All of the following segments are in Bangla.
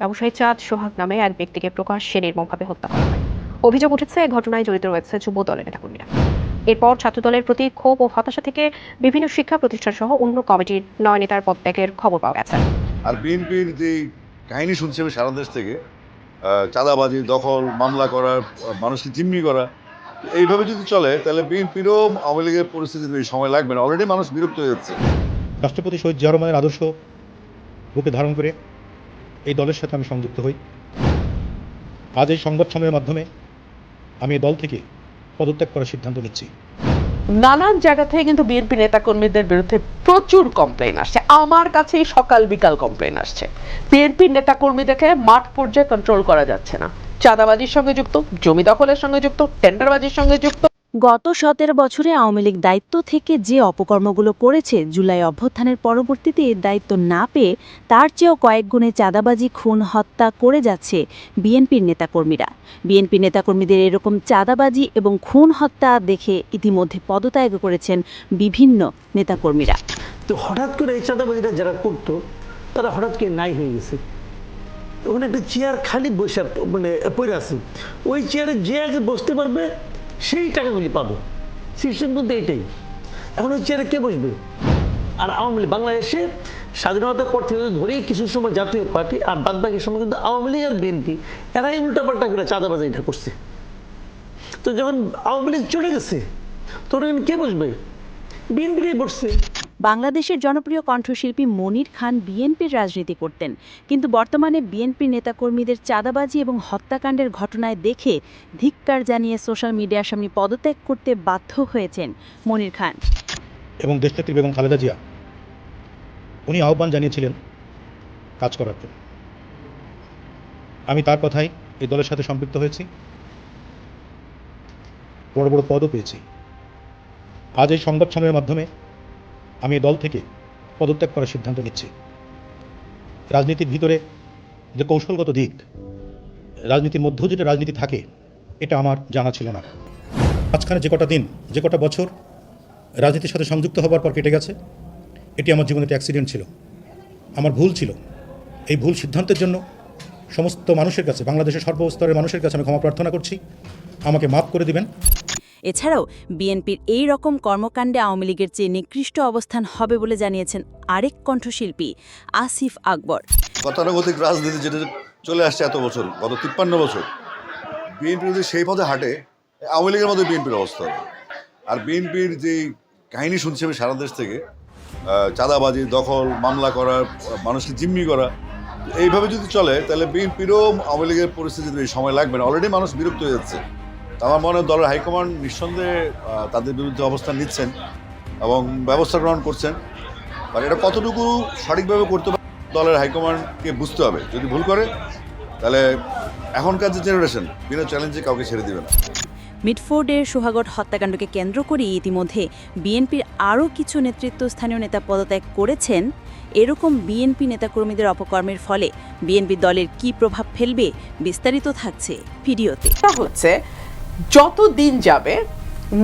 ব্যবসায়ী চাঁদ সোহাগ নামে এক ব্যক্তিকে প্রকাশ্যে নির্মমভাবে হত্যা করা হয়। অভিযোগ উঠেছে এই ঘটনায় জড়িত রয়েছে যুব দলের নেতাকর্মীরা। এরপর ছাত্রদলের প্রতি ক্ষোভ ও হতাশা থেকে বিভিন্ন শিক্ষা প্রতিষ্ঠান সহ অন্য কমিটির নয় নেতার পদত্যাগের খবর পাওয়া গেছে। আর বিএনপির যে কাহিনী শুনছি আমি সারা দেশ থেকে চাঁদাবাজি দখল মামলা করা মানুষকে জিম্মি করা এইভাবে যদি চলে তাহলে বিএনপিরও আওয়ামী লীগের পরিস্থিতি সময় লাগবে না। অলরেডি মানুষ বিরক্ত হয়ে যাচ্ছে। রাষ্ট্রপতি শহীদ জিয়া রহমানের আদর্শ বুকে ধারণ করে এই দলের সাথে আমি সংযুক্ত হই। আজ এই সংবাদ সম্মেলনের মাধ্যমে আমি এই দল থেকে পদত্যাগ করার সিদ্ধান্ত নিচ্ছি। নানান জায়গা থেকে কিন্তু বিএনপি নেতাকর্মীদের বিরুদ্ধে প্রচুর কমপ্লেন আসছে। আমার কাছেই সকাল বিকাল কমপ্লেন আসছে। বিএনপি নেতাকর্মীদেরকে মাঠ পর্যায়ে কন্ট্রোল করা যাচ্ছে না। চাঁদাবাজির সঙ্গে যুক্ত, জমি দখলের সঙ্গে যুক্ত টেন্ডারবাজির সঙ্গে যুক্ত গত সতেরো বছরে আওয়ামী লীগ দায়িত্ব থেকে যে অপকর্মগুলো করেছে, জুলাই অভ্যুত্থানের পরবর্তীতে দায়িত্ব না পেয়ে তার চেয়েও কয়েক গুণে চাঁদাবাজি, খুন, হত্যা করে যাচ্ছে বিএনপির নেতাকর্মীরা। বিএনপি নেতাকর্মীদের এরকম চাঁদাবাজি এবং খুন, হত্যা দেখে ইতিমধ্যে পদত্যাগ করেছেন বিভিন্ন নেতাকর্মীরা। তো হঠাৎ করে এই চাঁদাবাজিটা যারা করতো, তারা হঠাৎ করে নাই হয়ে গেছে। ওখানে একটা চেয়ার খালি বসে মানে পড়ে আছে। ওই চেয়ারে যে আগে বসতে পারবে সেই টাকাগুলি পাবে। সিস্টেম বলতে এটাই এখন ওই চেয়ারে কে বসবে? আর আওয়ামী লীগ, বাংলাদেশে স্বাধীনতার পর থেকে ধরে কিছু সময় জাতীয় পার্টি আর বাদ বাকি সময় কিন্তু আওয়ামী লীগ আর বিএনপি, এরাই উল্টাপাল্টা করে চাঁদাবাজিটা করছে। তো যখন আওয়ামী লীগ চলে গেছে, তখন কে বসবে? বিএনপিকেই বসছে। বাংলাদেশের জনপ্রিয় কণ্ঠশিল্পী মনির খান বিএনপির রাজনীতি করতেন। কিন্তু বর্তমানে বিএনপি নেতাকর্মীদের চাঁদাবাজি এবং হত্যাকাণ্ডের ঘটনায় দেখে ধিক্কার জানিয়ে সোশ্যাল মিডিয়ার সামনে পদত্যাগ করতে বাধ্য হয়েছেন মনির খান। এবং দেশনেত্রী বেগম খালেদা জিয়া, উনি আহ্বান জানিয়েছিলেন কাজ করার জন্য। আমি তার কথাই এই দলের সাথে সম্পৃক্ত হয়েছি। বড় বড় পদও পেয়েছি। আজ এই সংবাদ সম্মেলনের মাধ্যমে আমি দল থেকে পদত্যাগ করার সিদ্ধান্ত নিচ্ছি। রাজনীতির ভিতরে যে কৌশলগত দিক, রাজনীতির মধ্যেও যেটা রাজনীতি থাকে, এটা আমার জানা ছিল না। মাঝখানে যে কটা দিন, যে কটা বছর রাজনীতির সাথে সংযুক্ত হবার পর কেটে গেছে, এটি আমার জীবনে একটা অ্যাক্সিডেন্ট ছিল। আমার ভুল ছিল। এই ভুল সিদ্ধান্তের জন্য সমস্ত মানুষের কাছে, বাংলাদেশের সর্বস্তরের মানুষের কাছে আমি ক্ষমা প্রার্থনা করছি। আমাকে মাফ করে দিবেন। এছাড়াও বিএনপির এই রকম কর্মকাণ্ডে আওয়ামী লীগের চেয়ে নিকৃষ্ট অবস্থান হবে বলে জানিয়েছেন আরেক কণ্ঠশিল্পী আসিফ আকবর। গতানুগতিক রাজনীতি যেটা চলে আসছে এত বছর, গত তিপ্পান্ন বছর, বিএনপি যদি সেই পথে হাঁটে, আওয়ামী লীগের মধ্যে বিএনপির অবস্থা হবে। আর বিএনপির যে কাহিনী শুনছি আমি সারা দেশ থেকে চাঁদাবাজি, দখল, মামলা করা, মানুষকে জিম্মি করা, এইভাবে যদি চলে, তাহলে বিএনপিরও আওয়ামী লীগের পরিস্থিতি সময় লাগবে না। অলরেডি মানুষ বিরক্ত হয়ে যাচ্ছে। আমার মনে হয় দলের হাইকমান্ড নিঃসন্দেহে তাদের বিরুদ্ধে অবস্থান নিচ্ছেন এবং ব্যবস্থা গ্রহণ করছেন। আর এটা কতটুকু সঠিকভাবে করতে পারে দলের হাইকমান্ডকে বুঝতে হবে। যদি ভুল করে তাহলে এখনকার যে জেনারেশন বিনা চ্যালেঞ্জে কাউকে ছেড়ে দিবে না। মিডফোর্ডের সোহাগট হত্যাকাণ্ডকে কেন্দ্র করে ইতিমধ্যে বিএনপির আরও কিছু নেতৃত্ব স্থানীয় নেতা পদত্যাগ করেছেন। এরকম বিএনপি নেতাকর্মীদের অপকর্মের ফলে বিএনপি দলের কী প্রভাব ফেলবে বিস্তারিত থাকছে ভিডিওতে। তা হচ্ছে যত দিন যাবে,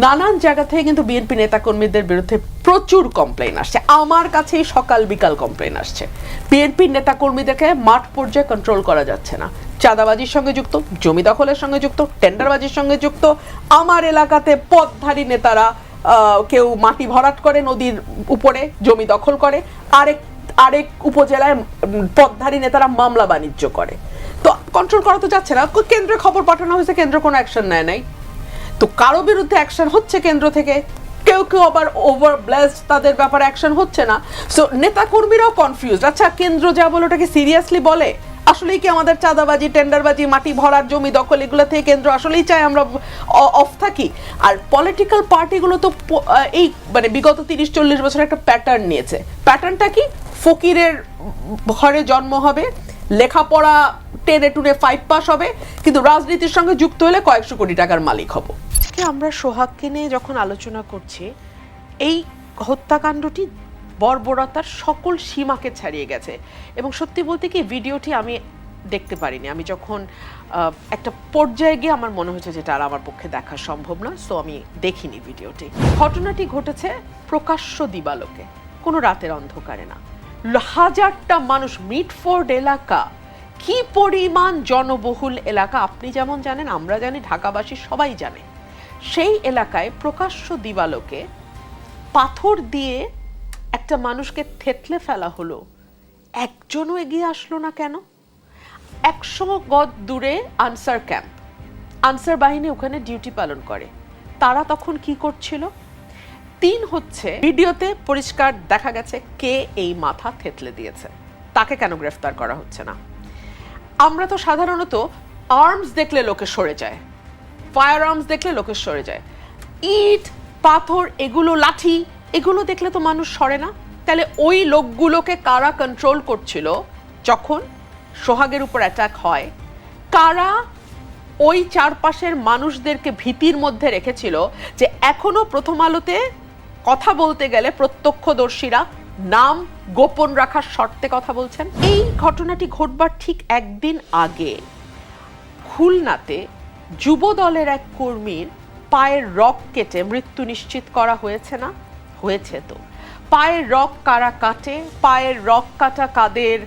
নানান জায়গা থেকে কিন্তু বিএনপি নেতাকর্মীদের বিরুদ্ধে প্রচুর কমপ্লেন আসছে। আমার কাছেই সকাল বিকাল কমপ্লেন আসছে। বিএনপির নেতাকর্মীদেরকে মাঠ পর্যায়ে কন্ট্রোল করা যাচ্ছে না। চাঁদাবাজির সঙ্গে যুক্ত, জমি দখলের সঙ্গে যুক্ত টেন্ডারবাজির সঙ্গে যুক্ত, আমার এলাকাতে পথধারী নেতারা কেউ মাটি ভরাট করে নদীর উপরে জমি দখল করে, আরেক আরেক উপজেলায় পথধারী নেতারা মামলা বাণিজ্য করে। কন্ট্রোল করা তো যাচ্ছে না। কেন্দ্রে খবর পাঠানো হয়েছে, কেন্দ্র কোনো অ্যাকশন নেয় নাই। তো কারও বিরুদ্ধে অ্যাকশন হচ্ছে কেন্দ্র থেকে? কেউ কেউ আবার ওভার ব্লেসড তাদের ব্যাপারে অ্যাকশন হচ্ছে না। সো নেতা কর্মীরাও কনফিউজ আচ্ছা কেন্দ্র যা বলে ওটাকে সিরিয়াসলি বলে? আসলেই কি আমাদের চাঁদাবাজি, টেন্ডারবাজি, মাটি ভরার জমি দখল, এগুলো থেকে কেন্দ্র আসলেই চায় আমরা অফ থাকি? আর পলিটিক্যাল পার্টিগুলো তো এই মানে বিগত তিরিশ, চল্লিশ বছর একটা প্যাটার্ন নিয়েছে। প্যাটার্নটা কি? ফকিরের ঘরে জন্ম হবে লেখাপড়া টেনে টুনে ফাইভ পাস হবে, কিন্তু রাজনীতির সঙ্গে যুক্ত হলে কয়েকশো কোটি টাকার মালিক হব। আমরা সোহাগকে নিয়ে যখন আলোচনা করছি, এই হত্যাকাণ্ডটি বর্বরতার সকল সীমাকে ছাড়িয়ে গেছে। এবং সত্যি বলতে কি, ভিডিওটি আমি দেখতে পারিনি। আমি যখন একটা পর্যায়ে গিয়ে আমার মনে হয়েছে যেটা আর আমার পক্ষে দেখা সম্ভব না সো আমি দেখিনি ভিডিওটি। ঘটনাটি ঘটেছে প্রকাশ্য দিবালোকে। কোনো রাতের অন্ধকারে না। হাজারটা মানুষ মিটফোর্ড এলাকা। কি পরিমাণ জনবহুল এলাকা? আপনি যেমন জানেন, আমরা জানি, ঢাকাবাসী সবাই জানে। সেই এলাকায় প্রকাশ্য দিবালোকে পাথর দিয়ে একটা মানুষকে থেতলে ফেলা হলো। একজনও এগিয়ে আসলো না কেন? একশো গজ দূরে আনসার ক্যাম্প। আনসার বাহিনী ওখানে ডিউটি পালন করে। তারা তখন কি করছিল? তিন হচ্ছে ভিডিওতে পরিষ্কার দেখা গেছে কে এই মাথা থেতলে দিয়েছে। তাকে কেন গ্রেফতার করা হচ্ছে না? আমরা তো সাধারণত আর্মস দেখলে লোকে সরে যায় ফায়ার আর্মস দেখলে লোকে সরে যায়। ইট, পাথর, এগুলো লাঠি, এগুলো দেখলে তো মানুষ সরে না। তাহলে ওই লোকগুলোকে কারা কন্ট্রোল করছিল যখন সোহাগের উপর অ্যাটাক হয়? কারা ওই চারপাশের মানুষদেরকে ভীতির মধ্যে রেখেছিল যে এখনও প্রথম আলোতে কথা বলতে গেলে প্রত্যক্ষদর্শীরা নাম গোপন রাখার শর্তে কথা বলছেন। এই ঘটনাটি ঘটবার ঠিক একদিন আগে খুলনাতে যুব দলের এক কর্মীর পায়ের রক কেটে মৃত্যু নিশ্চিত করা হয়েছে না? হয়েছে তো। পায়ের রক কারা কাটে? পায়ের রক কাটা কাদের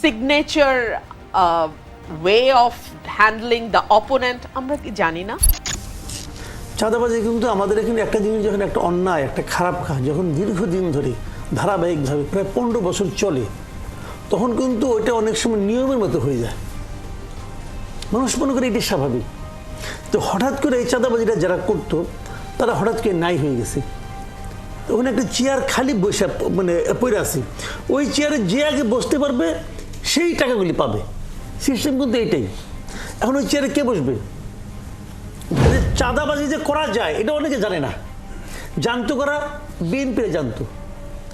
signature way of handling the opponent আমরা কি জানি না। চাঁদাবাজি কিন্তু আমাদের এখানে একটা জিনিস যখন একটা অন্যায়, একটা খারাপ কাজ যখন দীর্ঘদিন ধরে, ধারাবাহিকভাবে প্রায় পনেরো বছর চলে, তখন কিন্তু ওইটা অনেক সময় নিয়মের মতো হয়ে যায়। মানুষ মনে করে এটি স্বাভাবিক। তো হঠাৎ করে এই চাঁদাবাজিটা যারা করতো, তারা হঠাৎ করে নাই হয়ে গেছে। ওখানে একটা চেয়ার খালি বসে মানে পড়ে আছে। ওই চেয়ারে যে আগে বসতে পারবে, সেই টাকাগুলি পাবে। সিস্টেম কিন্তু এইটাই এখন ওই চেয়ারে কে বসবে? চাঁদাবাজি যে করা যায়, এটা অনেকে জানে না। জানতো করা? বিএনপি জানতো।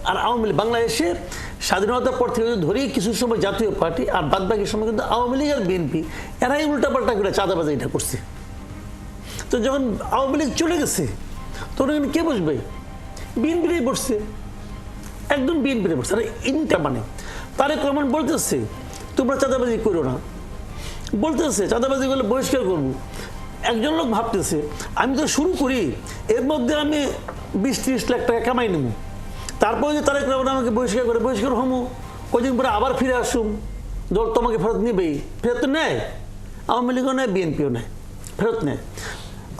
আর আওয়ামী লীগ, বাংলাদেশের স্বাধীনতার পর থেকে যদি ধরি কিছু সময় জাতীয় পার্টি আর বাদ বাকি সময় কিন্তু আওয়ামী লীগ আর বিএনপি, এরাই উল্টাপাল্টা করে চাঁদাবাজি এটা করছে। তো যখন আওয়ামী লীগ চলে গেছে, তখন এখানে কে বসবে? বিএনপিরাই বসছে। একদম বিএনপিরে বসছে। আরে ইনটা মানে। তারে রহমান বলতেছে, তোমরা চাঁদাবাজি করো না। বলতেছে, চাঁদাবাজি করলে বহিষ্কার করব। একজন লোক ভাবতেছে আমি তো শুরু করি এর মধ্যে আমি বিশ ত্রিশ লাখ টাকা কামাই নেব। তারপরে যে তারেক রহমান আমাকে বহিষ্কার করে বহিষ্কার হমু কদিন পরে আবার ফিরে আসুম দল তোমাকে ফেরত নেবেই। ফেরত তো নেয়? আওয়ামী লীগও নেয় বিএনপিও নেয় ফেরত নেয়।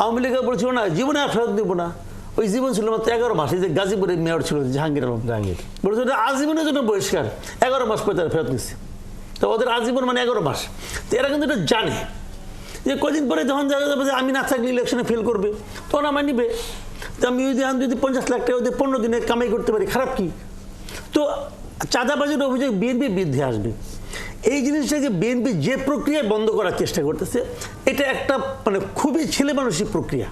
আওয়ামী লীগও বলছিল না জীবনে আর ফেরত দেবো না। ওই জীবন ছিল মাত্র এগারো মাস এই যে গাজীপুরের মেয়র ছিল জাহাঙ্গীর আলম। জাহাঙ্গীর। বলছিল আজীবনের জন্য বহিষ্কার এগারো মাস পরে তারা ফেরত নিচ্ছে তো ওদের আজীবন মানে এগারো মাস। তো এরা কিন্তু এটা জানে। যে কদিন পরে যখন জানা যাবে যে আমি না থাকলে ইলেকশনে ফেল করবে, তখন আমার নিবে। তো আমি যদি আমি যদি পঞ্চাশ লাখ টাকা যদি পনেরো দিনে কামাই করতে পারি, খারাপ কি? তো চাঁদাবাজির অভিযোগ বিএনপি বৃদ্ধি আসবে। এই জিনিসটা যে বিএনপি যে প্রক্রিয়ায় বন্ধ করার চেষ্টা করতেছে, এটা একটা মানে খুবই ছেলে মানুষই প্রক্রিয়া।